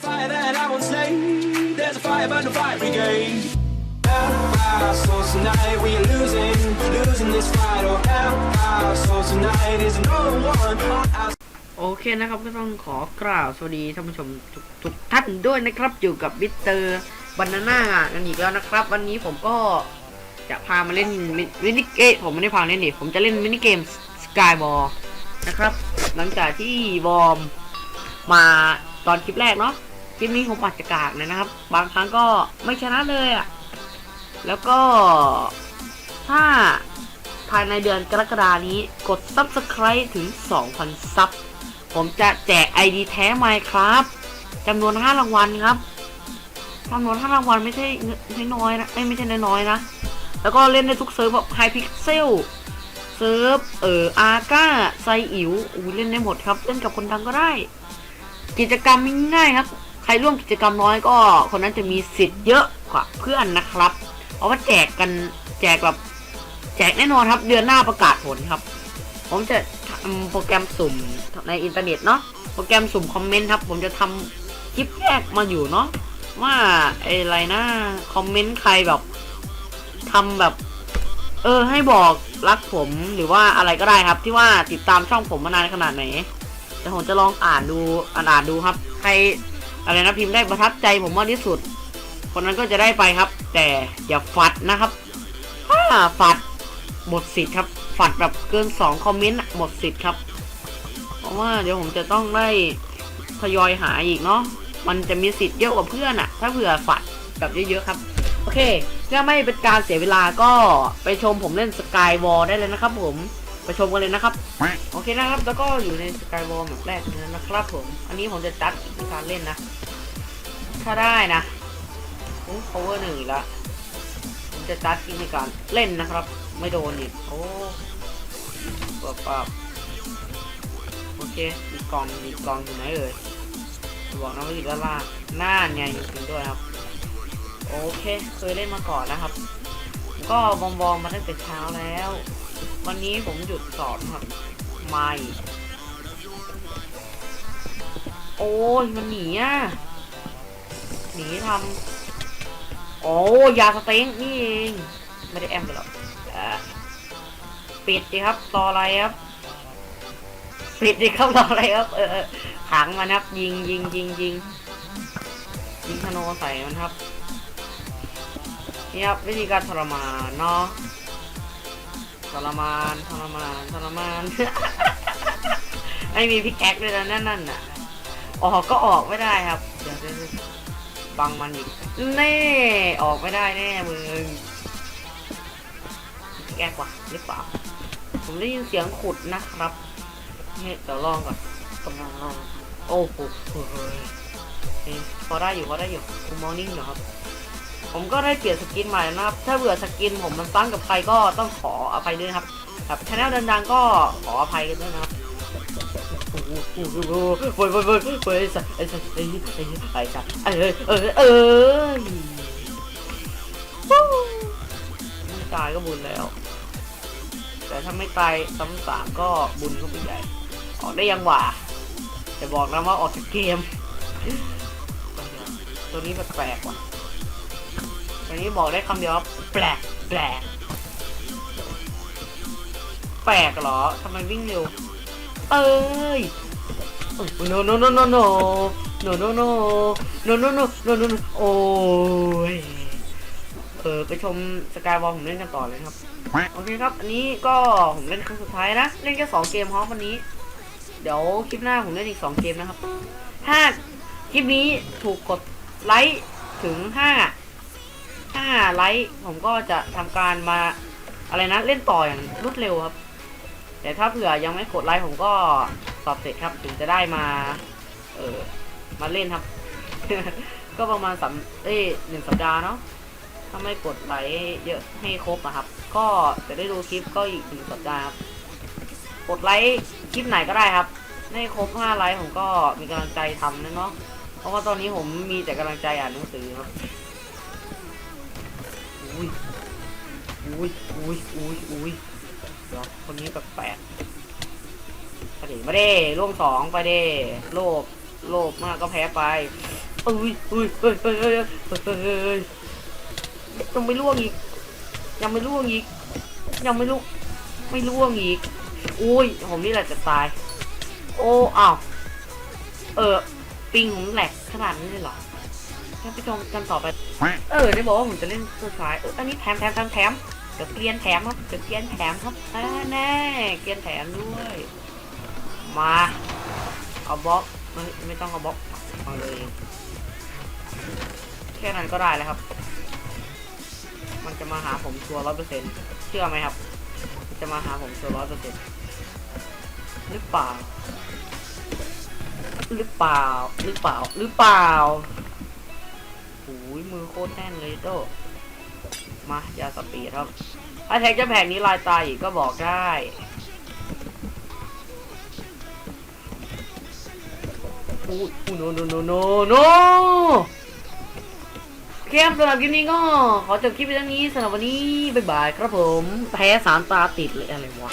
fire that I won't slay. There's a fire burn the fire brigade. Our souls tonight, we are losing, losing this fight. Oh, our souls tonight is no one on our โอเคนะครับก็ต้องขอกล่าวสวัสดีท่านผู้ชมทุกทุกท่านด้วยนะครับอยู่กับมิสเตอร์บานาน่ากันอีกแล้วนะครับ วันนี้ผมก็จะพามาเล่นมิมินิเกมผมไม่ได้พาเล่นดิผมจะเล่นมินิเกมสกายบอลนะครับ หลังจากที่วอร์มมาตอนคลิปแรกเนาะ คลิปนี้ผมอาจจะกากหนอยนะครับ บางครั้งก็ไม่ชนะเลยอะ่ะ แล้วก็ถ้าภายในเดือนกรกฎานี้กด Subscribe ถึง 2,000 ซับ ผมจะแจก ID แท้ไมครับจำนวน 5 รางวัลครับจำนวน 5 รางวัลไม่ใช่ไม่น้อยนะไม่ใช่น้อยๆนะ แล้วก็เล่นได้ทุกเซิร์ฟแบบไฮพิกเซลเซิร์ฟเอ่ออาก้าไซอิ๋วอู้เล่นได้หมดครับ เล่นกับคนดังก็ได้ กิจกรรมง่ายๆครับ ใครร่วมกิจกรรมน้อยก็ คนนั้นจะมีสิทธิ์เยอะกว่าเพื่อนนะครับเพราะว่าแจกกันแจกแบบแจกแน่นอนครับ เดือนหน้าประกาศผลครับ ผมจะทำโปรแกรมสุ่มในอินเทอร์เน็ตเนาะโปรแกรมสุ่มคอมเมนต์ครับ ผมจะทำคลิปแยกมาอยู่เนาะว่าอะไรนะคอมเมนต์ใครแบบทำแบบ เออ ให้บอกรักผมหรือว่าอะไรก็ได้ครับ ที่ว่าติดตามช่องผมมานานขนาดไหนแต่ผมจะลองอ่านดูอ่านดูครับ ใคร อะไรนะพิมพ์ได้ประทับใจผมมากที่สุด คนนั้นก็จะได้ไปครับ แต่อย่าฝัดนะครับถ้าฝัดหมดสิทธิ์ครับ ฝัดแบบเกินสองคอมเมนต์หมดสิทธิ์ครับ เพราะว่าเดี๋ยวผมจะต้องได้ทยอยหาอีกเนาะมันจะมีสิทธิ์เยอะกว่าเพื่อนอะถ้าเผื่อฝัดแบบเยอะๆครับ โอเคเพื่อไม่เป็นการเสียเวลาก็ไปชมผมเล่นสกายวอลได้เลยนะครับผมไปชมกันเลยนะครับ เคนะครับแล้วก็อยู่ในสกายวอลแบบแรกเลยนะครับผม อันนี้ผมจะจัดในการเล่นนะ ถ้าได้นะโอ้ power หนึ่งล้วผมจะจัดกินในการเล่นนะครับ ไม่โดนอีกโอ้ปับปับโอเค มีกองมีกองอยู่ไหนเอ่ยบอกนะว่าอยู่ด้านล่างหน้าไงจริงด้วยครับ โอเค เคยเล่นมาก่อนนะครับ ก็บอมบอมมาตั้งแต่เช้าแล้ว วันนี้ผมหยุดสอนครับ ไม่ โอ้ยมันหนีอะ หนีทำโอ้ยาสเต็งนี่เอง ไม่ได้แอมไปหรอกปิดดิครับรออะไรครับ ปิดดิครับรออะไรครับเออเออขังมันครับ ยิงยิงยิงยิงยิงธนูใส่มันครับนี่ครับวิธีการทรมานเนาะ ทรมานทรมานทรมาน ไม่มีพิกแอคเลยนะนั่นนั่นน่ะ ออกก็ออกไม่ได้ครับ เดี๋ยวเดี๋ยวเดี๋ยวบังมันอีกเน่ออกไม่ได้แน่มึงพิกแอคว่ะหรือเปล่า ผมได้ยินเสียงขุดนะครับเฮ้ยเดี๋ยวลองก่อนกำลังลอง โอ้โหเฮ้ยพอได้อยู่พอได้อยู่คุณมอนิ่งอยู่ครับ ผมก็ได้เปลี่ยนสกินใหม่นะครับ ถ้าเบื่อสกินผมมันซ้ำกับใครก็ต้องขออภัยด้วยครับครับชแนลดังๆก็ขออภัยกันด้วยนะครับโอ้โหโอ้โหโอ้ยเฮ้ยไอ้สัสไอ้สัสไอ้ไอ้ไอ้สัสเอ้ยเอ้ยเอ้ยตายก็บุญแล้ว แต่ถ้าไม่ตายซ้ำสามก็บุญก็ไปใหญ่ ออกได้ยังหว่าแต่บอกนะว่าออกจากเกม ตัวนี้แปลกว่ะ วันนี้บอกได้คำเดียวว่าแปลกแปลกแปลกเหรอทำไมวิ่งเร็ว เอ้ยโนโนโนโนโนโนโนโนโนโนโนโนโนโนโนโอ้ยเออไปชมสกายวอลผมเล่นกันต่อเลยครับ โอเคครับ อันนี้ก็ผมเล่นครั้งสุดท้ายนะ เล่นแค่สองเกมพร้อมวันนี้ เดี๋ยวคลิปหน้าผมเล่นอีกสองเกมนะครับ ถ้าคลิปนี้ถูกกดไลค์ถึงห้า ถ้าไลค์ผมก็จะทำการมาอะไรนะเล่นต่ออย่างรวดเร็วครับ แต่ถ้าเผื่อยังไม่กดไลค์ผมก็สอบเสร็จครับ ถึงจะได้มา เออมาเล่นครับ ก็ประมาณสามเอ้หนึ่งสัปดาห์เนาะถ้าไม่กดไลค์เยอะให้ครบอะครับ ก็จะได้ดูคลิปก็อีกหนึ่งสัปดาห์ครับกดไลค์คลิปไหนก็ได้ครับให้ครบห้าไลค์ผมก็มีกำลังใจทำนะเนาะเพราะว่าตอนนี้ผมมีแต่กำลังใจอ่านหนังสือครับ อุ้ยอุ้ยอุ้ยอุ้ยอุ้ยเดี๋ยวคนนี้แปลกๆไปดิมาเด้ร่วงสองไปเด้โลภโลภมากก็แพ้ไปเอ้ยอ้ยเอ้ยเอ้ยเอ้ยเอ้ยเอ้ยยังไม่ล่วงอีก ยังไม่ล่วงอีก ยังไม่ลุกไม่ล่วงอีกโอ้ยผมนี่แหละจะตาย โอ้อ้าวเออปิงผมแหลกขนาดนี้เลยเหรอ ท่านผู้ชมกันต่อไป เออได้บอกว่าผมจะเล่นตัวซ้ายเอออันนี้แถมแถมแถมแถมเดี๋ยวเกลียนแถมครับเดี๋ยวเกลียนแถมครับอ่าแน่เกลียนแถมด้วย มาเอาบล็อกไม่ไม่ต้องเอาบล็อกเอาเลยแค่นั้นก็ได้แล้วครับ มันจะมาหาผมชัวร้อยเปอร์เซ็นต์เชื่อไหมครับ มันจะมาหาผมชัวร้อยเปอร์เซ็นต์หรือเปล่าหรือเปล่าหรือเปล่าหรือเปล่า มือโคตรแน่นเลยโตมายาสปีดครับ ถ้าแท็กจะแผงนี้ลายตายอีกก็บอกได้อูอู้โนโนโนโนโนเกมสำหรับคลิปนี้ก็ ขอจบคลิปไปเท่านี้สำหรับวันนี้ บ๊ายบายครับผม แพ้สามตาติดเลยอะไรวะ